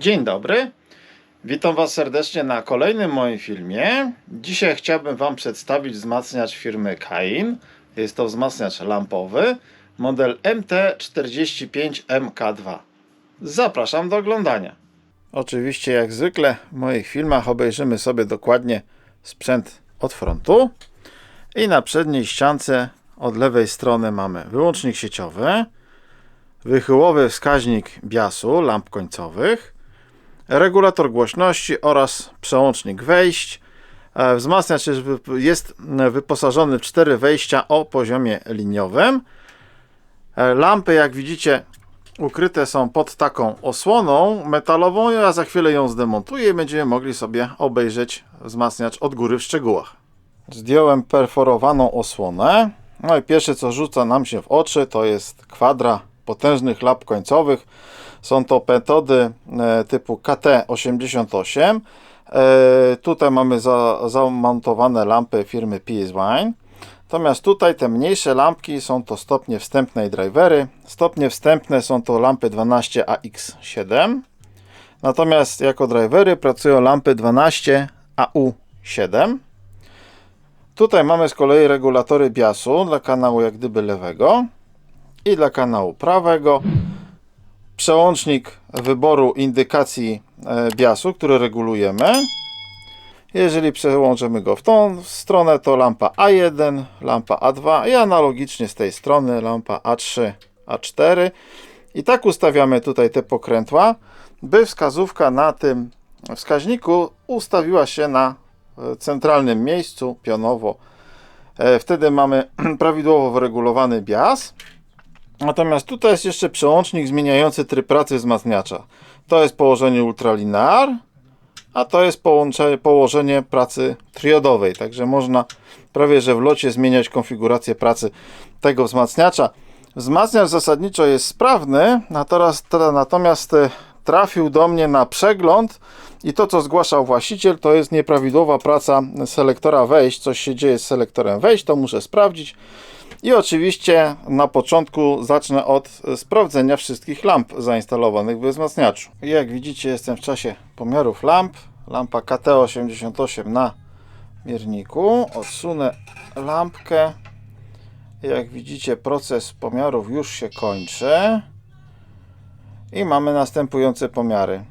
Dzień dobry. Witam Was serdecznie na kolejnym moim filmie. Dzisiaj chciałbym Wam przedstawić wzmacniacz firmy Kain. Jest to wzmacniacz lampowy, model MT45MK2. Zapraszam do oglądania. Oczywiście, jak zwykle w moich filmach obejrzymy sobie dokładnie sprzęt od frontu. I na przedniej ściance od lewej strony mamy wyłącznik sieciowy, wychyłowy wskaźnik biasu lamp końcowych, regulator głośności oraz przełącznik wejść. E, Wzmacniacz jest jest wyposażony w cztery wejścia o poziomie liniowym. E, Lampy, jak widzicie, ukryte są pod taką osłoną metalową. Ja za chwilę ją zdemontuję i będziemy mogli sobie obejrzeć wzmacniacz od góry w szczegółach. Zdjąłem perforowaną osłonę. No i pierwsze co rzuca nam się w oczy to jest kwadra potężnych lamp końcowych. Są to metody e, typu KT88. E, tutaj mamy za, zamontowane lampy firmy PS Wine. Natomiast tutaj te mniejsze lampki są to stopnie wstępne i drivery. Stopnie wstępne są to lampy 12AX7. Natomiast jako drivery pracują lampy 12AU7. Tutaj mamy z kolei regulatory biasu dla kanału jak gdyby lewego i dla kanału prawego. Przełącznik wyboru indykacji e, biasu, który regulujemy. Jeżeli przełączymy go w tą stronę, to lampa A1, lampa A2 i analogicznie z tej strony lampa A3, A4. I tak ustawiamy tutaj te pokrętła, by wskazówka na tym wskaźniku ustawiła się na e, centralnym miejscu pionowo. E, Wtedy mamy prawidłowo wyregulowany bias. Natomiast tutaj jest jeszcze przełącznik zmieniający tryb pracy wzmacniacza. To jest położenie ultralinear, a to jest położenie pracy triodowej. Także można prawie że w locie zmieniać konfigurację pracy tego wzmacniacza. Wzmacniacz zasadniczo jest sprawny, natomiast, natomiast e, trafił do mnie na przegląd i to co zgłaszał właściciel to jest nieprawidłowa praca selektora wejść. Coś się dzieje z selektorem wejść, to muszę sprawdzić. I oczywiście na początku zacznę od sprawdzenia wszystkich lamp zainstalowanych w wzmacniaczu. Jak widzicie jestem w czasie pomiarów lamp. Lampa KT88 na mierniku. Odsunę lampkę. Jak widzicie proces pomiarów już się kończy. I mamy następujące pomiary.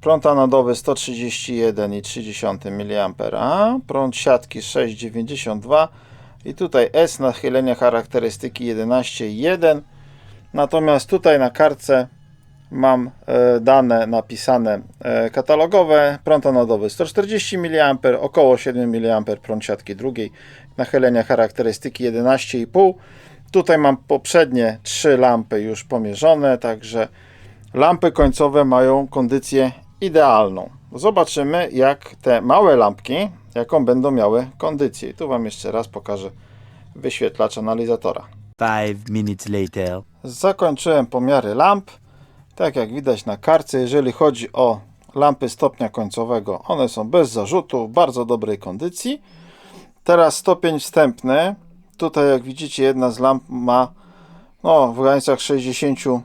Prąd anodowy 131,3 mA, prąd siatki 6,92 i tutaj S nachylenia charakterystyki 11,1 natomiast tutaj na kartce mam e, dane napisane e, katalogowe prąd anodowy 140 mA około 7 mA prąd siatki drugiej nachylenia charakterystyki 11,5 tutaj mam poprzednie trzy lampy już pomierzone także lampy końcowe mają kondycję idealną. Zobaczymy jak te małe lampki jaką będą miały kondycję. I tu Wam jeszcze raz pokażę wyświetlacz analizatora. Five minutes later. Zakończyłem pomiary lamp. Tak jak widać na karcie, jeżeli chodzi o lampy stopnia końcowego, one są bez zarzutu, w bardzo dobrej kondycji. Teraz stopień wstępny. Tutaj jak widzicie jedna z lamp ma no, w granicach 60%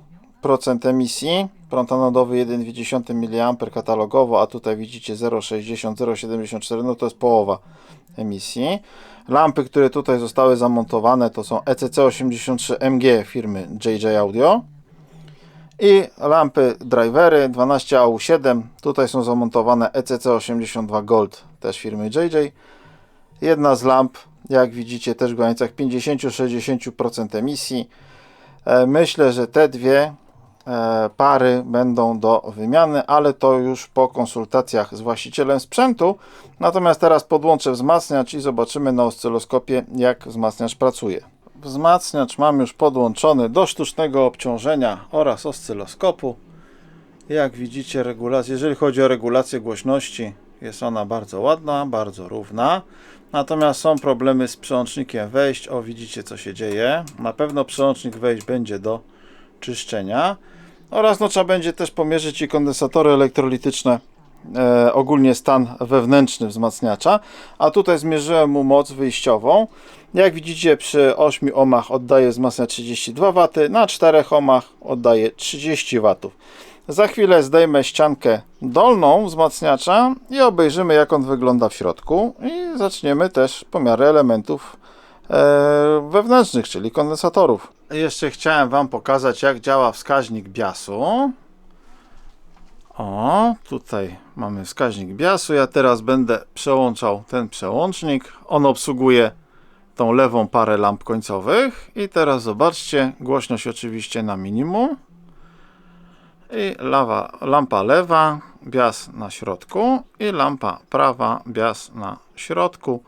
emisji. Prąd anodowy 1,2 mA katalogowo, a tutaj widzicie 0,60, 0,74, no to jest połowa emisji. Lampy, które tutaj zostały zamontowane to są E ECC83MG firmy JJ Audio i lampy drivery 12AU7, tutaj są zamontowane E ECC82 Gold też firmy JJ. Jedna z lamp, jak widzicie, też w granicach 50-60% emisji. E, Myślę, że te dwie pary będą do wymiany, ale to już po konsultacjach z właścicielem sprzętu. Natomiast teraz podłączę wzmacniacz i zobaczymy na oscyloskopie, jak wzmacniacz pracuje. Wzmacniacz mam już podłączony do sztucznego obciążenia oraz oscyloskopu. Jak widzicie, regulacja, jeżeli chodzi o regulację głośności, jest ona bardzo ładna, bardzo równa. Natomiast są problemy z przełącznikiem wejść. O, widzicie co się dzieje. Na pewno przełącznik wejść będzie do czyszczenia. Oraz no, trzeba będzie też pomierzyć i kondensatory elektrolityczne, e, ogólnie stan wewnętrzny wzmacniacza. A tutaj zmierzyłem mu moc wyjściową. Jak widzicie przy 8 ohmach oddaje wzmacniacz 32 W, na 4 ohmach oddaje 30 W. Za chwilę zdejmę ściankę dolną wzmacniacza i obejrzymy jak on wygląda w środku i zaczniemy też pomiary elementów wewnętrznych, czyli kondensatorów. Jeszcze chciałem Wam pokazać jak działa wskaźnik biasu. O, tutaj mamy wskaźnik biasu. Ja teraz będę przełączał ten przełącznik. On obsługuje tą lewą parę lamp końcowych. I teraz zobaczcie, głośność oczywiście na minimum. I lawa, lampa lewa, bias na środku i lampa prawa, bias na środku.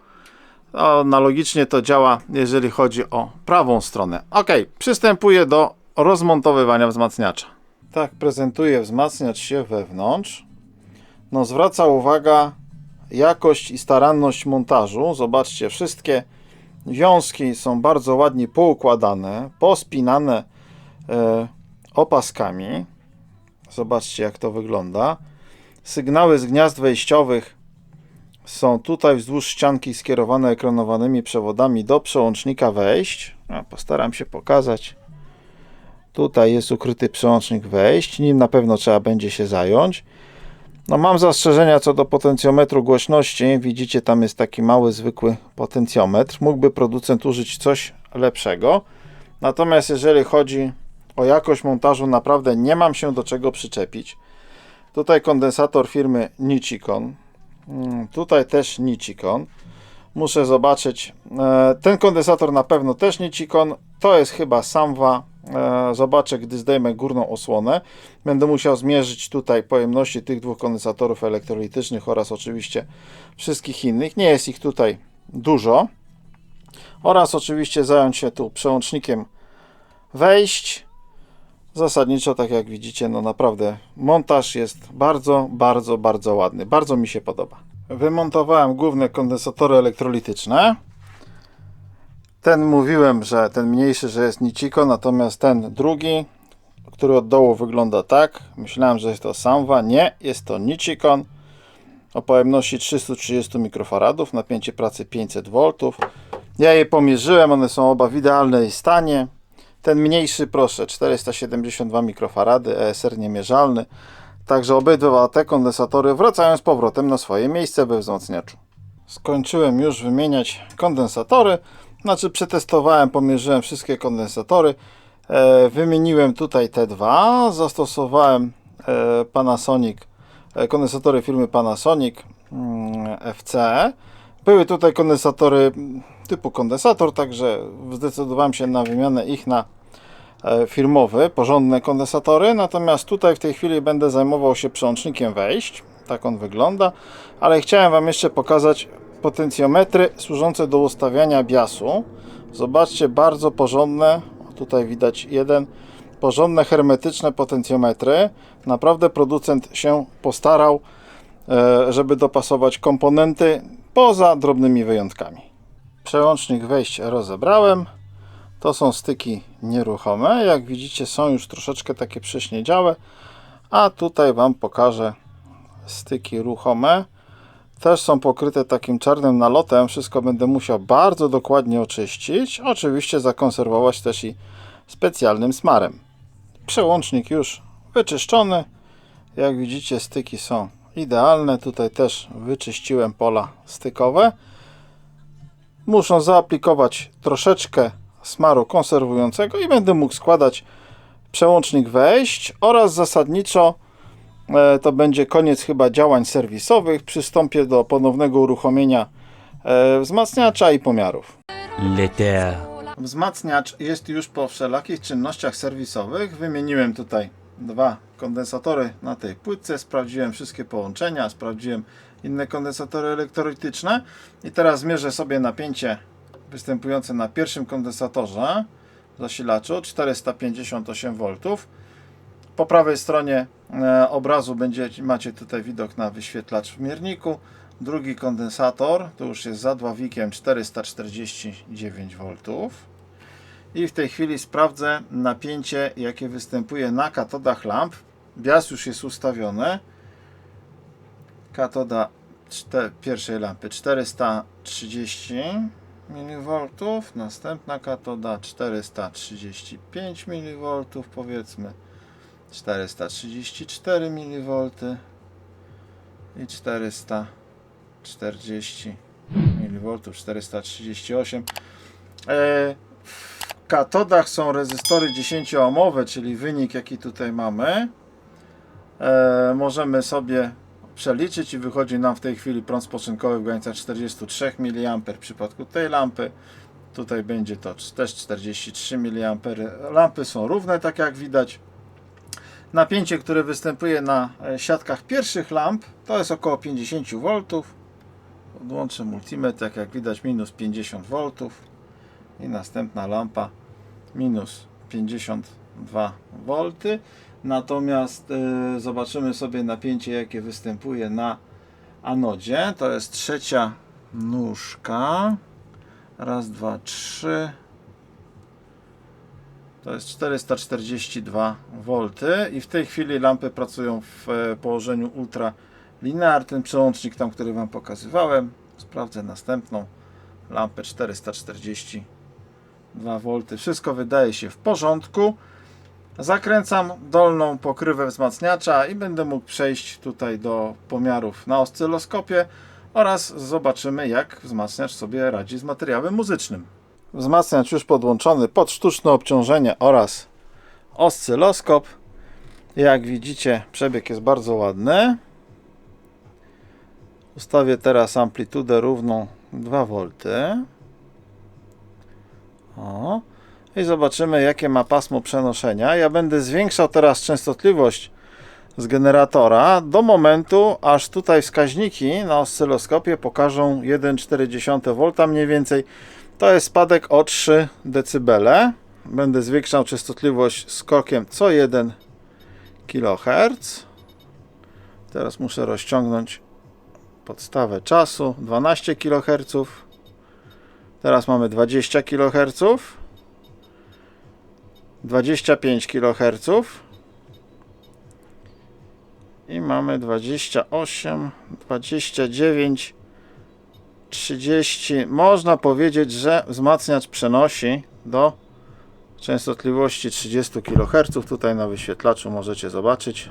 Analogicznie to działa, jeżeli chodzi o prawą stronę. Ok, przystępuję do rozmontowywania wzmacniacza. Tak prezentuje wzmacniacz się wewnątrz. No zwraca uwaga jakość i staranność montażu. Zobaczcie, wszystkie wiązki są bardzo ładnie poukładane, pospinane e, opaskami. Zobaczcie jak to wygląda. Sygnały z gniazd wejściowych są tutaj wzdłuż ścianki skierowane ekranowanymi przewodami do przełącznika wejść. A, postaram się pokazać. Tutaj jest ukryty przełącznik wejść, nim na pewno trzeba będzie się zająć. No mam zastrzeżenia co do potencjometru głośności. Widzicie, tam jest taki mały, zwykły potencjometr. Mógłby producent użyć coś lepszego. Natomiast jeżeli chodzi o jakość montażu, naprawdę nie mam się do czego przyczepić. Tutaj kondensator firmy Nichicon. Mm, Tutaj też Nichicon. Muszę zobaczyć. E, Ten kondensator na pewno też Nichicon. To jest chyba Samwa. E, Zobaczę, gdy zdejmę górną osłonę. Będę musiał zmierzyć tutaj pojemności tych dwóch kondensatorów elektrolitycznych oraz oczywiście wszystkich innych. Nie jest ich tutaj dużo. Oraz oczywiście zająć się tu przełącznikiem wejść. Zasadniczo, tak jak widzicie, no naprawdę montaż jest bardzo, bardzo, bardzo ładny. Bardzo mi się podoba. Wymontowałem główne kondensatory elektrolityczne. Ten mówiłem, że ten mniejszy, że jest Nichiko, natomiast ten drugi, który od dołu wygląda tak. Myślałem, że jest to Samwa. Nie, jest to Nichicon o pojemności 330 mikrofaradów, napięcie pracy 500 V. Ja je pomierzyłem, one są oba w idealnej stanie. Ten mniejszy, proszę, 472 mikrofarady, ESR niemierzalny. Także obydwa te kondensatory wracają z powrotem na swoje miejsce we wzmacniaczu. Skończyłem już wymieniać kondensatory. Znaczy przetestowałem, pomierzyłem wszystkie kondensatory. E, wymieniłem tutaj te dwa. Zastosowałem e, Panasonic, e, kondensatory firmy Panasonic mm, FC. Były tutaj kondensatory typu kondensator, także zdecydowałem się na wymianę ich na e, firmowe, porządne kondensatory. Natomiast tutaj w tej chwili będę zajmował się przełącznikiem wejść. Tak on wygląda. Ale chciałem Wam jeszcze pokazać potencjometry służące do ustawiania biasu. Zobaczcie, bardzo porządne. Tutaj widać jeden. Porządne, hermetyczne potencjometry. Naprawdę producent się postarał, e, żeby dopasować komponenty poza drobnymi wyjątkami. Przełącznik wejść rozebrałem. To są styki nieruchome. Jak widzicie, są już troszeczkę takie prześniedziałe. A tutaj Wam pokażę styki ruchome. Też są pokryte takim czarnym nalotem. Wszystko będę musiał bardzo dokładnie oczyścić. Oczywiście zakonserwować też i specjalnym smarem. Przełącznik już wyczyszczony. Jak widzicie, styki są idealne. Tutaj też wyczyściłem pola stykowe. Muszą zaaplikować troszeczkę smaru konserwującego i będę mógł składać przełącznik wejść oraz zasadniczo e, to będzie koniec chyba działań serwisowych. Przystąpię do ponownego uruchomienia e, wzmacniacza i pomiarów. Later. Wzmacniacz jest już po wszelakich czynnościach serwisowych. Wymieniłem tutaj dwa kondensatory na tej płytce, sprawdziłem wszystkie połączenia, sprawdziłem inne kondensatory elektrolityczne i teraz zmierzę sobie napięcie występujące na pierwszym kondensatorze zasilaczu 458 V. Po prawej stronie e, obrazu będzie, macie tutaj widok na wyświetlacz w mierniku. Drugi kondensator, to już jest za dławikiem 449 V. I w tej chwili sprawdzę napięcie, jakie występuje na katodach lamp. Bias już jest ustawiony. Katoda pierwszej lampy 430 mV, następna katoda 435 mV, powiedzmy 434 mV i 440 mV, 438. E, w katodach są rezystory 10-ohmowe, czyli wynik jaki tutaj mamy. E, możemy sobie przeliczyć i wychodzi nam w tej chwili prąd spoczynkowy w granicach 43 mA w przypadku tej lampy. Tutaj będzie to też 43 mA. Lampy są równe, tak jak widać. Napięcie, które występuje na e, siatkach pierwszych lamp, to jest około 50 V. Podłączę multimetr, tak jak widać, minus 50 V. I następna lampa minus 52 V. Natomiast y, zobaczymy sobie napięcie, jakie występuje na anodzie. To jest trzecia nóżka. Raz, dwa, trzy. To jest 442 V i w tej chwili lampy pracują w e, położeniu ultralinear. Ten przełącznik tam, który Wam pokazywałem. Sprawdzę następną lampę 442 V. Wszystko wydaje się w porządku. Zakręcam dolną pokrywę wzmacniacza i będę mógł przejść tutaj do pomiarów na oscyloskopie oraz zobaczymy jak wzmacniacz sobie radzi z materiałem muzycznym. Wzmacniacz już podłączony pod sztuczne obciążenie oraz oscyloskop. Jak widzicie przebieg jest bardzo ładny. Ustawię teraz amplitudę równą 2 V. O. I zobaczymy jakie ma pasmo przenoszenia. Ja będę zwiększał teraz częstotliwość z generatora do momentu, aż tutaj wskaźniki na oscyloskopie pokażą 1,4 V mniej więcej. To jest spadek o 3 dB. Będę zwiększał częstotliwość skokiem co 1 kHz. Teraz muszę rozciągnąć podstawę czasu 12 kHz. Teraz mamy 20 kHz. 25 kHz i mamy 28, 29, 30. Można powiedzieć, że wzmacniacz przenosi do częstotliwości 30 kHz. Tutaj na wyświetlaczu możecie zobaczyć.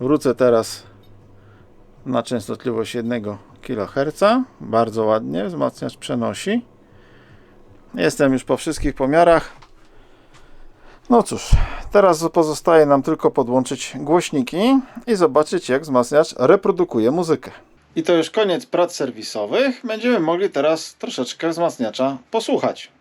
Wrócę teraz na częstotliwość 1 kHz. Bardzo ładnie wzmacniacz przenosi. Jestem już po wszystkich pomiarach. No cóż, teraz pozostaje nam tylko podłączyć głośniki i zobaczyć jak wzmacniacz reprodukuje muzykę. I to już koniec prac serwisowych. Będziemy mogli teraz troszeczkę wzmacniacza posłuchać.